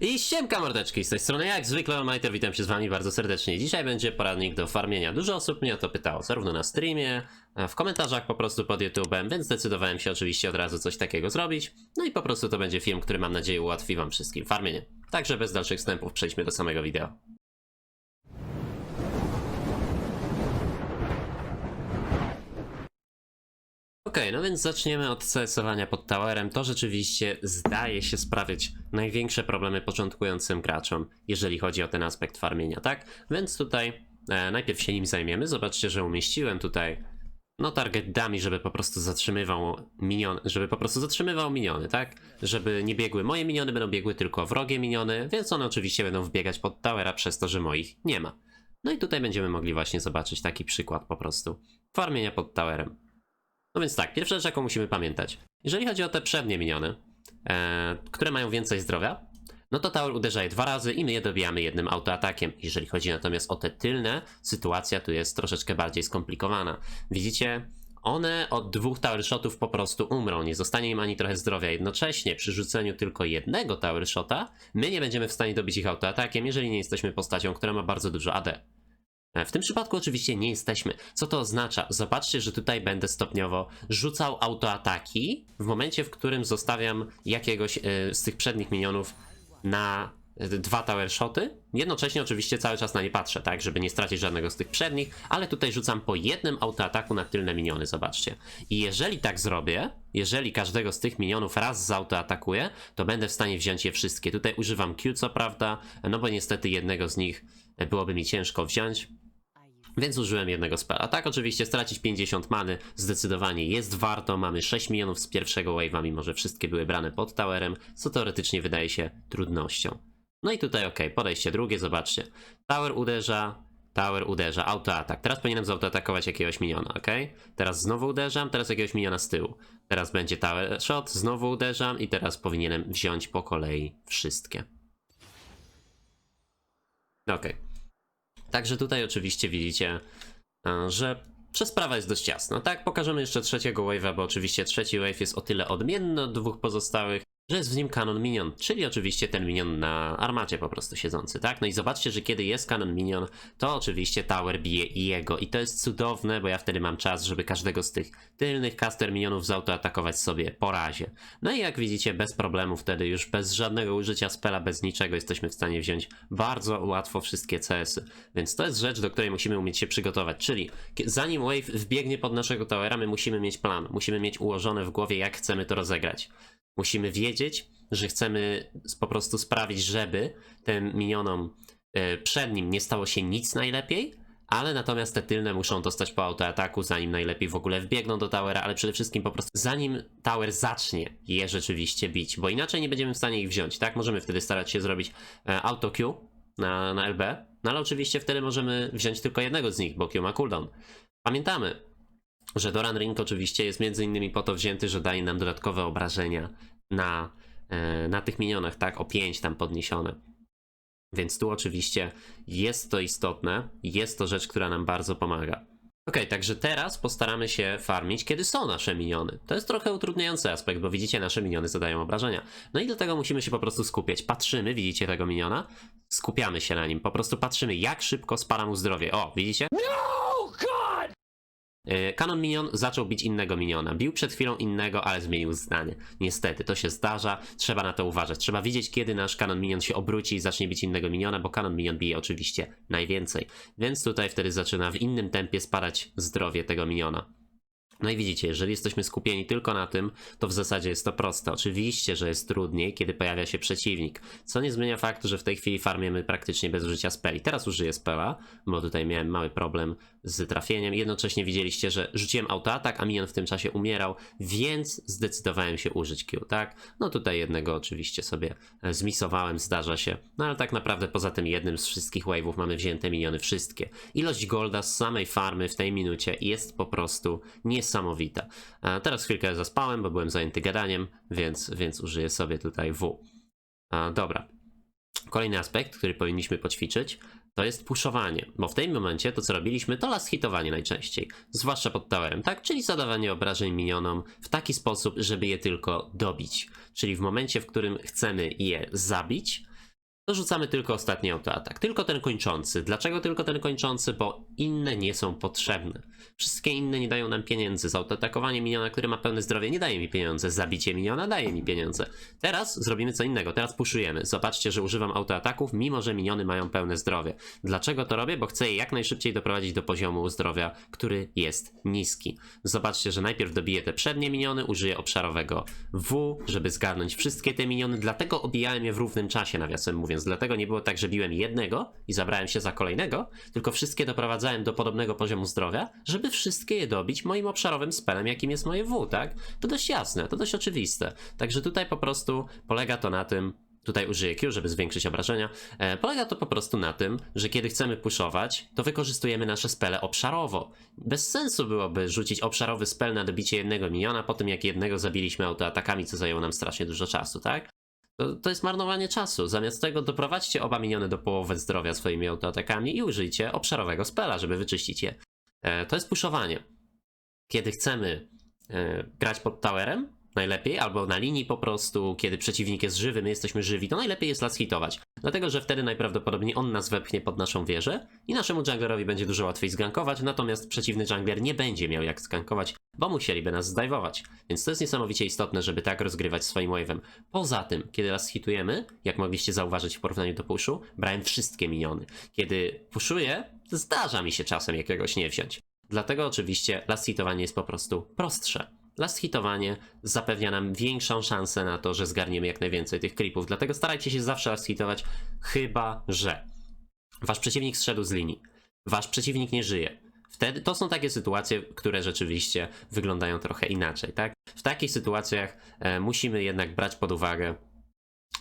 I siemka mordeczki, z tej strony jak zwykle Almighter, witam się z wami bardzo serdecznie. Dzisiaj będzie poradnik do farmienia. Dużo osób mnie o to pytało, zarówno na streamie, e, w komentarzach po prostu pod YouTube'em, więc zdecydowałem się oczywiście od razu coś takiego zrobić. No i po prostu to będzie film, który mam nadzieję ułatwi wam wszystkim farmienie. Także bez dalszych wstępów przejdźmy do samego wideo. Okej, no więc zaczniemy od CS-owania pod towerem. To rzeczywiście zdaje się sprawiać największe problemy początkującym graczom, jeżeli chodzi o ten aspekt farmienia, tak? Więc tutaj e, najpierw się nim zajmiemy. Zobaczcie, że umieściłem tutaj no target dummy, żeby po prostu zatrzymywał minion, żeby po prostu zatrzymywał miniony, tak? Żeby nie biegły moje miniony, będą biegły tylko wrogie miniony, więc one oczywiście będą wbiegać pod towera przez to, że moich nie ma. No i tutaj będziemy mogli właśnie zobaczyć taki przykład po prostu farmienia pod towerem. No więc tak, pierwsza rzecz, jaką musimy pamiętać. Jeżeli chodzi o te przednie miniony, e, które mają więcej zdrowia, no to Tower uderza je dwa razy i my je dobijamy jednym autoatakiem. Jeżeli chodzi natomiast o te tylne, sytuacja tu jest troszeczkę bardziej skomplikowana. Widzicie, one od dwóch Tower Shotów po prostu umrą, nie zostanie im ani trochę zdrowia. Jednocześnie przy rzuceniu tylko jednego Tower Shota, my nie będziemy w stanie dobić ich autoatakiem, jeżeli nie jesteśmy postacią, która ma bardzo dużo AD. E, W tym przypadku oczywiście nie jesteśmy. Co to oznacza? Zobaczcie, że tutaj będę stopniowo rzucał autoataki w momencie, w którym zostawiam jakiegoś e, z tych przednich minionów na e, dwa tower shoty. Jednocześnie oczywiście cały czas na nie patrzę, tak, żeby nie stracić żadnego z tych przednich, ale tutaj rzucam po jednym autoataku na tylne miniony, zobaczcie. I jeżeli tak zrobię, jeżeli każdego z tych minionów raz zautoatakuję, to będę w stanie wziąć je wszystkie. Tutaj używam Q co prawda, no bo niestety jednego z nich byłoby mi ciężko wziąć, więc użyłem jednego spela. Tak, oczywiście stracić 50 many zdecydowanie jest warto. Mamy 6 milionów z pierwszego wave'a, mimo że wszystkie były brane pod towerem, co teoretycznie wydaje się trudnością. No i tutaj ok, podejście drugie, zobaczcie. Tower uderza, tower uderza, autoatak. Teraz powinienem zautoatakować jakiegoś miniona, ok? Teraz znowu uderzam, teraz jakiegoś miniona z tyłu. Teraz będzie tower shot, znowu uderzam i teraz powinienem wziąć po kolei wszystkie. Okej. Także tutaj oczywiście widzicie, e, że, sprawa jest dość jasna. Tak, pokażemy jeszcze trzeciego wave'a, bo oczywiście trzeci wave jest o tyle odmienny od dwóch pozostałych, że jest w nim kanon minion, czyli oczywiście ten minion na armacie po prostu siedzący, tak? No i zobaczcie, że kiedy jest kanon minion, to oczywiście tower bije i jego i to jest cudowne, bo ja wtedy mam czas, żeby każdego z tych tylnych caster minionów zautoatakować sobie po razie. No i jak widzicie, bez problemu wtedy już bez żadnego użycia spela, bez niczego jesteśmy w stanie wziąć bardzo łatwo wszystkie CS-y. Więc to jest rzecz, do której musimy umieć się przygotować, czyli zanim wave wbiegnie pod naszego towera, my musimy mieć plan, musimy mieć ułożone w głowie, jak chcemy to rozegrać. Musimy wiedzieć, że chcemy po prostu sprawić, żeby tym minionom e, przed nim nie stało się nic najlepiej, ale natomiast te tylne muszą dostać po autoataku, zanim najlepiej w ogóle wbiegną do towera, ale przede wszystkim po prostu zanim tower zacznie je rzeczywiście bić, bo inaczej nie będziemy w stanie ich wziąć, tak? Możemy wtedy starać się zrobić e, auto Q na, na LB, no ale oczywiście wtedy możemy wziąć tylko jednego z nich, bo Q ma cooldown. Pamiętamy, że Doran Ring oczywiście jest między innymi po to wzięty, że daje nam dodatkowe obrażenia na, e, na tych minionach, tak? O 5 tam podniesione. Więc tu oczywiście jest to istotne, jest to rzecz, która nam bardzo pomaga. Ok, także teraz postaramy się farmić, kiedy są nasze miniony. To jest trochę utrudniający aspekt, bo widzicie, nasze miniony zadają obrażenia. No i dlatego musimy się po prostu skupiać. Patrzymy, widzicie tego miniona? Skupiamy się na nim. Po prostu patrzymy, jak szybko spada mu zdrowie. O, widzicie? E, Kanon Minion zaczął bić innego miniona. Bił przed chwilą innego, ale zmienił zdanie. Niestety, to się zdarza, trzeba na to uważać. Trzeba widzieć, kiedy nasz Kanon Minion się obróci i zacznie bić innego miniona, bo Kanon Minion bije oczywiście najwięcej. Więc tutaj wtedy zaczyna w innym tempie spadać zdrowie tego miniona. No i widzicie, jeżeli jesteśmy skupieni tylko na tym, to w zasadzie jest to proste. Oczywiście, że jest trudniej, kiedy pojawia się przeciwnik, co nie zmienia faktu, że w tej chwili farmiemy praktycznie bez użycia speli. Teraz użyję spela, bo tutaj miałem mały problem z trafieniem. Jednocześnie widzieliście, że rzuciłem autoatak, a minion w tym czasie umierał, więc zdecydowałem się użyć Q, tak? No tutaj jednego oczywiście sobie zmisowałem, zdarza się. No ale tak naprawdę poza tym jednym z wszystkich wave'ów mamy wzięte miniony wszystkie. Ilość golda z samej farmy w tej minucie jest po prostu niesamowita. A teraz chwilkę zaspałem, bo byłem zajęty gadaniem, więc, więc użyję sobie tutaj W. A, dobra. Kolejny aspekt, który powinniśmy poćwiczyć, to jest puszowanie, bo w tym momencie to co robiliśmy to last hitowanie najczęściej, zwłaszcza pod towerem, tak? Czyli zadawanie obrażeń minionom w taki sposób, żeby je tylko dobić. Czyli w momencie, w którym chcemy je zabić, to rzucamy tylko ostatni autoatak. Tylko ten kończący. Dlaczego tylko ten kończący? Bo inne nie są potrzebne. Wszystkie inne nie dają nam pieniędzy. Zautoatakowanie miniona, który ma pełne zdrowie, nie daje mi pieniądze. Zabicie miniona daje mi pieniądze. Teraz zrobimy co innego. Teraz puszujemy. Zobaczcie, że używam autoataków, mimo że miniony mają pełne zdrowie. Dlaczego to robię? Bo chcę je jak najszybciej doprowadzić do poziomu zdrowia, który jest niski. Zobaczcie, że najpierw dobiję te przednie miniony, użyję obszarowego W, żeby zgarnąć wszystkie te miniony, dlatego obijałem je w równym czasie, nawiasem mówiąc. Dlatego nie było tak, że biłem jednego i zabrałem się za kolejnego, tylko wszystkie doprowadzałem do podobnego poziomu zdrowia, żeby wszystkie je dobić moim obszarowym spelem, jakim jest moje W, tak? To dość jasne, to dość oczywiste. Także tutaj po prostu polega to na tym, tutaj użyję Q, żeby zwiększyć obrażenia. E, polega to po prostu na tym, że kiedy chcemy puszować, to wykorzystujemy nasze spele obszarowo. Bez sensu byłoby rzucić obszarowy spell na dobicie jednego miniona, po tym jak jednego zabiliśmy autoatakami, co zajęło nam strasznie dużo czasu, tak? To, to jest marnowanie czasu. Zamiast tego doprowadźcie oba miniony do połowy zdrowia swoimi autoatakami i użyjcie obszarowego spela, żeby wyczyścić je. E, to jest puszowanie. Kiedy chcemy e, grać pod towerem, najlepiej, albo na linii po prostu, kiedy przeciwnik jest żywy, my jesteśmy żywi, to najlepiej jest las hitować. Dlatego, że wtedy najprawdopodobniej on nas wepchnie pod naszą wieżę i naszemu junglerowi będzie dużo łatwiej zgankować, natomiast przeciwny jungler nie będzie miał jak zgankować, bo musieliby nas zdajwować. Więc to jest niesamowicie istotne, żeby tak rozgrywać swoim wave'em. Poza tym, kiedy las hitujemy, jak mogliście zauważyć w porównaniu do pushu, brałem wszystkie miniony. Kiedy puszuję, zdarza mi się czasem jakiegoś nie wziąć. Dlatego oczywiście last hitowanie jest po prostu prostsze. Last hitowanie zapewnia nam większą szansę na to, że zgarniemy jak najwięcej tych creepów. Dlatego starajcie się zawsze last hitować, chyba że wasz przeciwnik zszedł z linii, wasz przeciwnik nie żyje. Wtedy to są takie sytuacje, które rzeczywiście wyglądają trochę inaczej, tak? W takich sytuacjach e, musimy jednak brać pod uwagę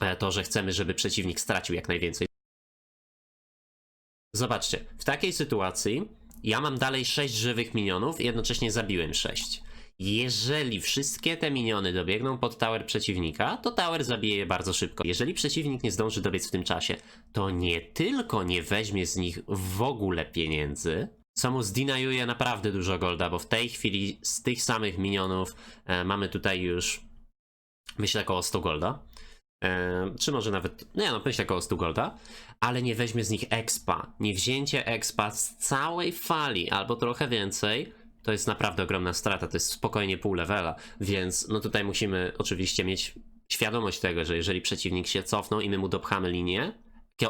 e, to, że chcemy, żeby przeciwnik stracił jak najwięcej. Zobaczcie, w takiej sytuacji ja mam dalej 6 żywych minionów i jednocześnie zabiłem 6. Jeżeli wszystkie te miniony dobiegną pod tower przeciwnika, to tower zabije je bardzo szybko. Jeżeli przeciwnik nie zdąży dobiec w tym czasie, to nie tylko nie weźmie z nich w ogóle pieniędzy, co mu zdinajuje naprawdę dużo golda, bo w tej chwili z tych samych minionów e, mamy tutaj już myślę około 100 golda. E, czy może nawet, nie no, myślę około 100 golda, ale nie weźmie z nich expa. Nie wzięcie expa z całej fali albo trochę więcej, to jest naprawdę ogromna strata, to jest spokojnie pół levela, więc no tutaj musimy oczywiście mieć świadomość tego, że jeżeli przeciwnik się cofnął i my mu dopchamy linię,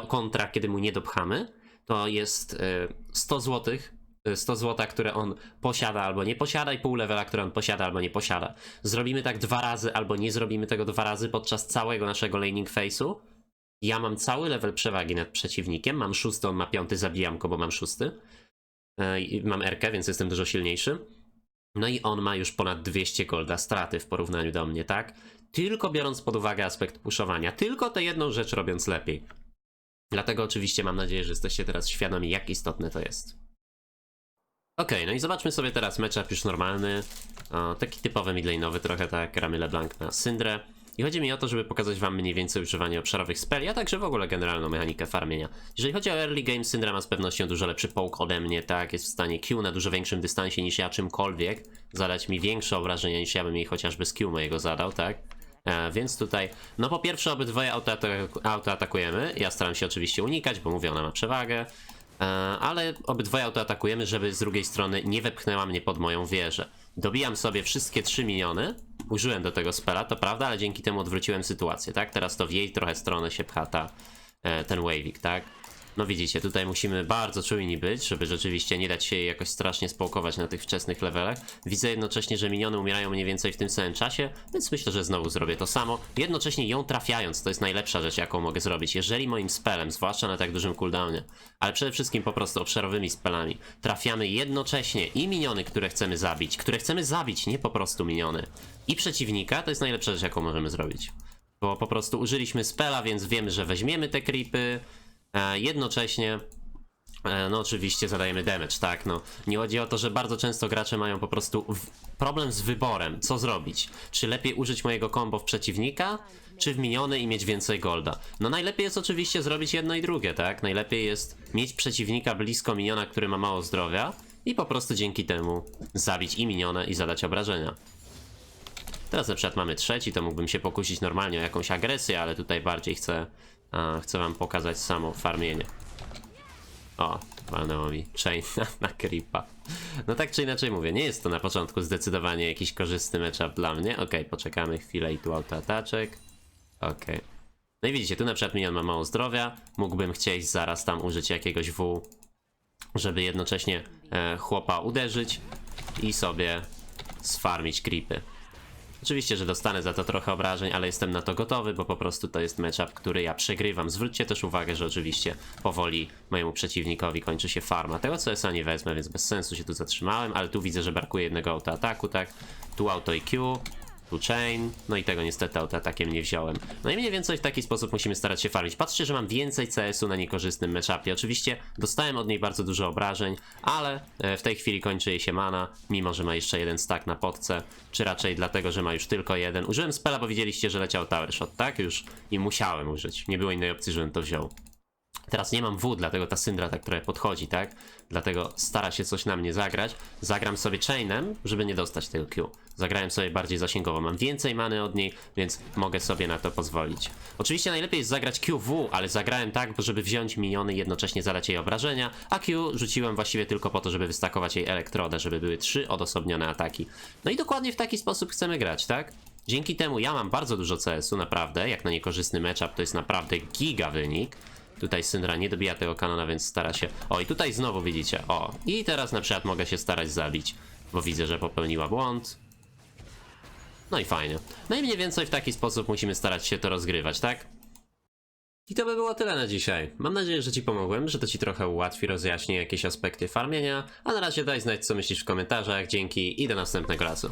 kontra kiedy mu nie dopchamy, to jest e, 100 złotych 100 złota, które on posiada albo nie posiada i pół levela, które on posiada albo nie posiada. Zrobimy tak dwa razy albo nie zrobimy tego dwa razy podczas całego naszego laning face'u. Ja mam cały level przewagi nad przeciwnikiem, mam szósty, on ma piąty, zabijam go, bo mam szósty. E, Mam Erkę, więc jestem dużo silniejszy. No i on ma już ponad 200 golda straty w porównaniu do mnie, tak? Tylko biorąc pod uwagę aspekt puszowania. Tylko tę jedną rzecz robiąc lepiej. Dlatego oczywiście mam nadzieję, że jesteście teraz świadomi, jak istotne to jest. Okej, no i zobaczmy sobie teraz matchup już normalny. O, taki typowy midlane'owy, trochę tak jak gramy LeBlanc na Syndrę. I chodzi mi o to, żeby pokazać wam mniej więcej używanie obszarowych speli, a także w ogóle generalną mechanikę farmienia. Jeżeli chodzi o early game, Syndra ma z pewnością dużo lepszy poke ode mnie, tak? Jest w stanie Q na dużo większym dystansie niż ja czymkolwiek, zadać mi większe obrażenia niż ja bym jej chociażby z Q mojego zadał, tak? E, więc tutaj, no po pierwsze obydwoje autoatak- autoatakujemy, ja staram się oczywiście unikać, bo mówię, ona ma przewagę. E, ale obydwoje autoatakujemy, żeby z drugiej strony nie wepchnęła mnie pod moją wieżę. Dobijam sobie wszystkie trzy miniony, użyłem do tego spela, to prawda, ale dzięki temu odwróciłem sytuację, tak? Teraz to w jej trochę stronę się pcha ta, e, ten wavik, tak? No widzicie, tutaj musimy bardzo czujni być, żeby rzeczywiście nie dać się jej jakoś strasznie społkować na tych wczesnych levelach. Widzę jednocześnie, że miniony umierają mniej więcej w tym samym czasie, więc myślę, że znowu zrobię to samo. Jednocześnie ją trafiając, to jest najlepsza rzecz, jaką mogę zrobić. Jeżeli moim spelem, zwłaszcza na tak dużym cooldownie, ale przede wszystkim po prostu obszarowymi spelami, trafiamy jednocześnie i miniony, które chcemy zabić, które chcemy zabić, nie po prostu miniony, i przeciwnika, to jest najlepsza rzecz, jaką możemy zrobić. Bo po prostu użyliśmy spela, więc wiemy, że weźmiemy te creepy, jednocześnie E, No oczywiście zadajemy damage, tak, no. Nie chodzi o to, że bardzo często gracze mają po prostu problem z wyborem, co zrobić. Czy lepiej użyć mojego combo w przeciwnika, czy w miniony i mieć więcej golda. No najlepiej jest oczywiście zrobić jedno i drugie, tak? Najlepiej jest mieć przeciwnika blisko miniona, który ma mało zdrowia i po prostu dzięki temu zabić i minionę i zadać obrażenia. Teraz na przykład mamy trzeci, to mógłbym się pokusić normalnie o jakąś agresję, ale tutaj bardziej chcę a chcę wam pokazać samo farmienie. O, walnęło mi chain na, na creepa. No tak czy inaczej mówię, nie jest to na początku zdecydowanie jakiś korzystny matchup dla mnie. Okej, poczekamy chwilę i tu autoataczek. Okej. No i widzicie, tu na przykład minion ma mało zdrowia, mógłbym chcieć zaraz tam użyć jakiegoś W, żeby jednocześnie e, chłopa uderzyć i sobie sfarmić creepy. Oczywiście, że dostanę za to trochę obrażeń, ale jestem na to gotowy, bo po prostu to jest matchup, który ja przegrywam. Zwróćcie też uwagę, że oczywiście powoli mojemu przeciwnikowi kończy się farma. Tego CS-a nie wezmę, więc bez sensu się tu zatrzymałem, ale tu widzę, że brakuje jednego autoataku, tak? Tu auto IQ, chain, no i tego niestety autoatakiem nie wziąłem. No i mniej więcej w taki sposób musimy starać się farmić. Patrzcie, że mam więcej CS-u na niekorzystnym matchupie. Oczywiście dostałem od niej bardzo dużo obrażeń, ale e, w tej chwili kończy jej się mana, mimo że ma jeszcze jeden stack na podce, czy raczej dlatego, że ma już tylko jeden. Użyłem spela, bo widzieliście, że leciał tower shot, tak? Już i musiałem użyć. Nie było innej opcji, żebym to wziął. Teraz nie mam W, dlatego ta syndra tak trochę podchodzi, tak? Dlatego stara się coś na mnie zagrać. Zagram sobie chainem, żeby nie dostać tego Q. Zagrałem sobie bardziej zasięgowo. Mam więcej many od niej, więc mogę sobie na to pozwolić. Oczywiście najlepiej jest zagrać QW, ale zagrałem tak, żeby wziąć miniony i jednocześnie zadać jej obrażenia, a Q rzuciłem właściwie tylko po to, żeby wystakować jej elektrodę, żeby były trzy odosobnione ataki. No i dokładnie w taki sposób chcemy grać, tak? Dzięki temu ja mam bardzo dużo CS-u, naprawdę. Jak na niekorzystny matchup to jest naprawdę giga wynik. Tutaj Syndra nie dobija tego kanona, więc stara się. O, i tutaj znowu widzicie. O, i teraz na przykład mogę się starać zabić, bo widzę, że popełniła błąd. No i fajnie. No i mniej więcej w taki sposób musimy starać się to rozgrywać, tak? I to by było tyle na dzisiaj. Mam nadzieję, że Ci pomogłem, że to Ci trochę ułatwi, rozjaśni jakieś aspekty farmienia, a na razie daj znać co myślisz w komentarzach, dzięki i do następnego razu.